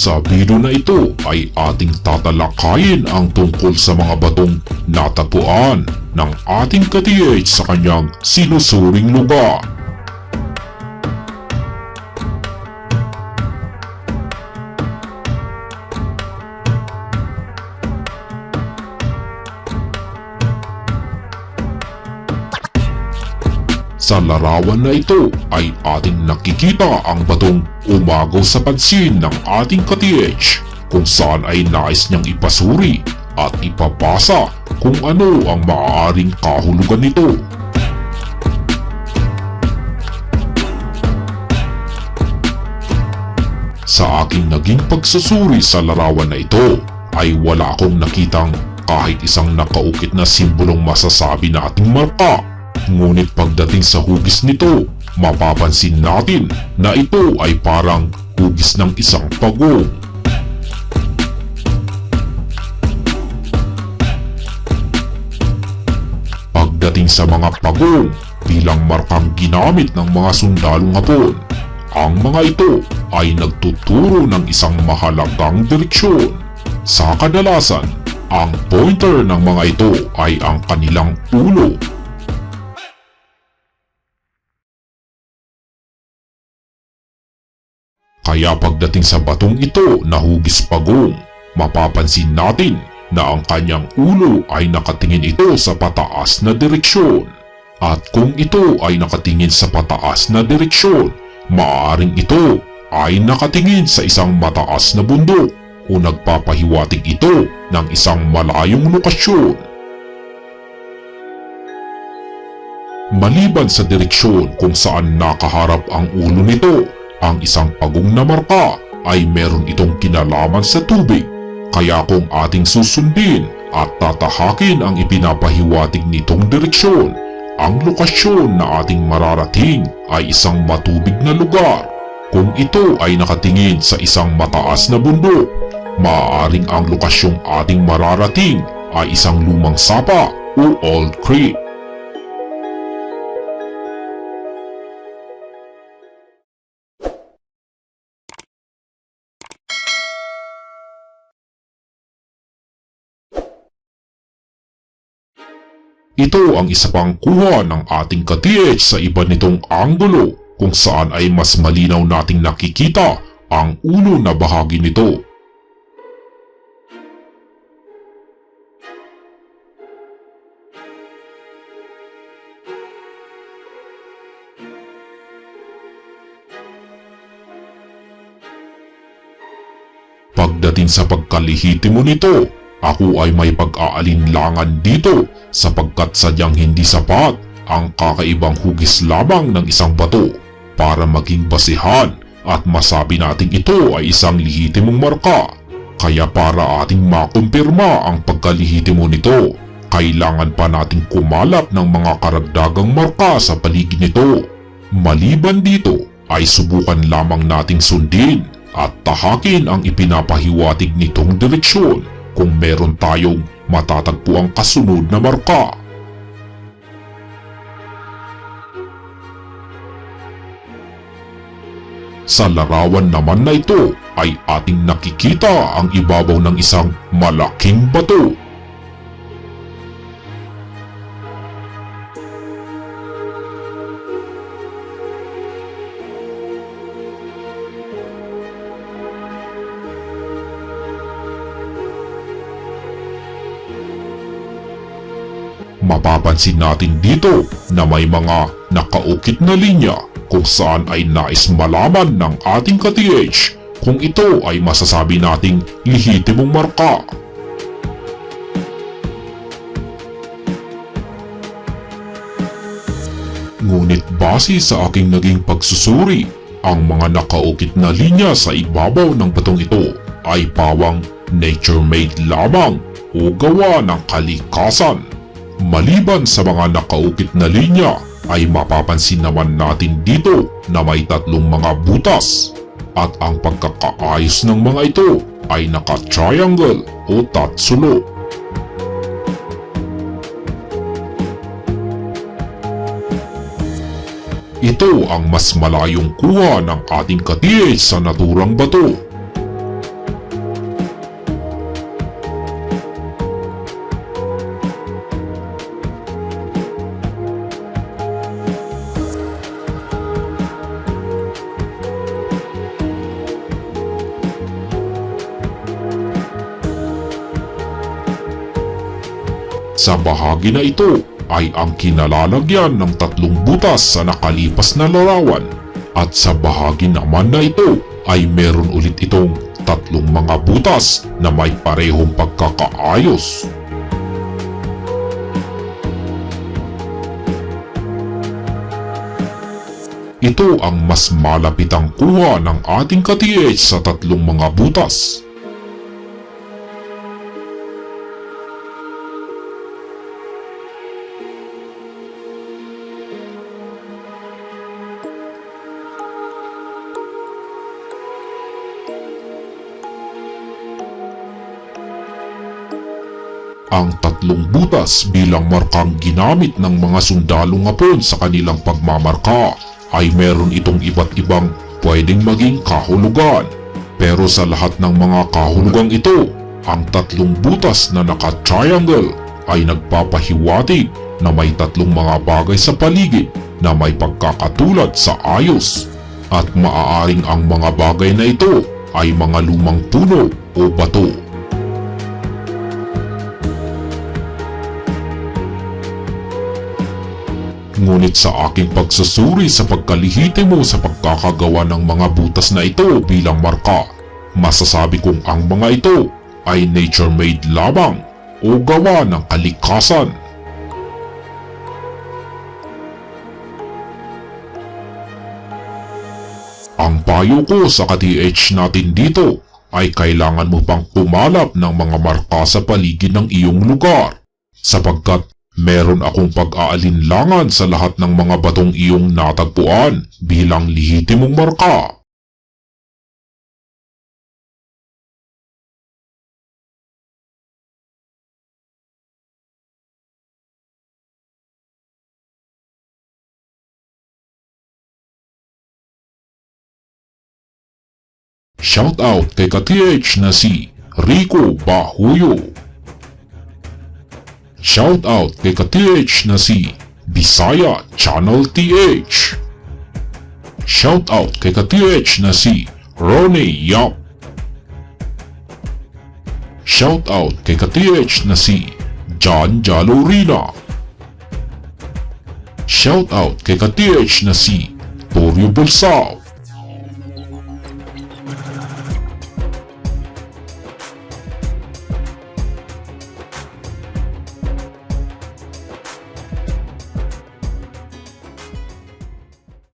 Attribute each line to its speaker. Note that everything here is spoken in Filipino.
Speaker 1: Sa video na ito ay ating tatalakayin ang tungkol sa mga batong natagpuan ng ating ka-TH sa kanyang sinusuring lugar. Sa larawan na ito ay ating nakikita ang batong umagaw sa pansin ng ating ka-TH kung saan ay nais niyang ipasuri at ipapasa kung ano ang maaaring kahulugan nito. Sa aking naging pagsusuri sa larawan na ito ay wala akong nakitang kahit isang nakaukit na simbolong masasabi na ating marka. Ngunit pagdating sa hugis nito, mapapansin natin na ito ay parang hugis ng isang pagong. Pagdating sa mga pagong bilang markang ginamit ng mga sundalong hapon, ang mga ito ay nagtuturo ng isang mahalagang direksyon. Sa kadalasan, ang pointer ng mga ito ay ang kanilang ulo Kaya pagdating sa batong ito na hugis pagong, mapapansin natin na ang kanyang ulo ay nakatingin ito sa pataas na direksyon. At kung ito ay nakatingin sa pataas na direksyon, maaaring ito ay nakatingin sa isang mataas na bundok o nagpapahiwatig ito ng isang malayong lokasyon. Maliban sa direksyon kung saan nakaharap ang ulo nito, ang isang pagong na marka ay meron itong kinalaman sa tubig. Kaya kung ating susundin at tatahakin ang ipinapahiwatig nitong direksyon, ang lokasyon na ating mararating ay isang matubig na lugar. Kung ito ay nakatingin sa isang mataas na bundok, maaaring ang lokasyong ating mararating ay isang lumang sapa o old creek. Ito ang isa pang kuha ng ating ka-TH sa iba nitong anggulo kung saan ay mas malinaw nating nakikita ang ulo na bahagi nito. Pagdating sa pagkalihitimo nito, ako ay may pag-aalinlangan dito sapagkat sadyang hindi sapat ang kakaibang hugis lamang ng isang bato para maging basihan at masabi nating ito ay isang lihitimong marka. Kaya para ating makumpirma ang pagkalihitimo nito, kailangan pa nating kumalap ng mga karagdagang marka sa paligid nito. Maliban dito ay subukan lamang nating sundin at tahakin ang ipinapahiwatig nitong direksyon kung meron tayong matatagpo ang kasunod na marka. Sa larawan naman na ito ay ating nakikita ang ibabaw ng isang malaking bato. Mapapansin natin dito na may mga nakaukit na linya kung saan ay nais malaman ng ating ka-TH kung ito ay masasabi nating lihitimong marka. Ngunit base sa aking naging pagsusuri, ang mga nakaukit na linya sa ibabaw ng batong ito ay pawang nature-made lamang o gawa ng kalikasan. Maliban sa mga nakaukit na linya ay mapapansin naman natin dito na may tatlong mga butas at ang pagkakaayos ng mga ito ay naka-triangle o tatsulo. Ito ang mas malayong kuha ng ating ka sa naturang bato. Sa bahagi na ito ay ang kinalalagyan ng tatlong butas sa nakalipas na larawan at sa bahagi naman na ito ay meron ulit itong tatlong mga butas na may parehong pagkakaayos. Ito ang mas malapitang kuha ng ating ka-TH sa tatlong mga butas. Ang tatlong butas bilang markang ginamit ng mga sundalong Hapon sa kanilang pagmamarka ay meron itong iba't ibang pwedeng maging kahulugan. Pero sa lahat ng mga kahulugang ito, ang tatlong butas na naka-triangle ay nagpapahiwatig na may tatlong mga bagay sa paligid na may pagkakatulad sa ayos. At maaaring ang mga bagay na ito ay mga lumang puno o bato. Ngunit sa aking pagsusuri sa pagkalihiti mo sa pagkakagawa ng mga butas na ito bilang marka, masasabi kong ang mga ito ay nature-made lamang o gawa ng kalikasan. Ang payo ko sa ka-TH natin dito ay kailangan mo pang pumalap ng mga marka sa paligid ng iyong lugar sapagkat meron akong pag-aalinlangan sa lahat ng mga batong iyong natagpuan bilang lihitimong marka. Shout out kay ka-TH na si Rico Bahuyo. Shout out kay ka-TH na si Bisaya Channel TH. Shout out kay ka-TH na si Ronnie Yap. Shout out kay ka-TH na si John Jalorina. Shout out kay ka-TH na si Torio Bulsao.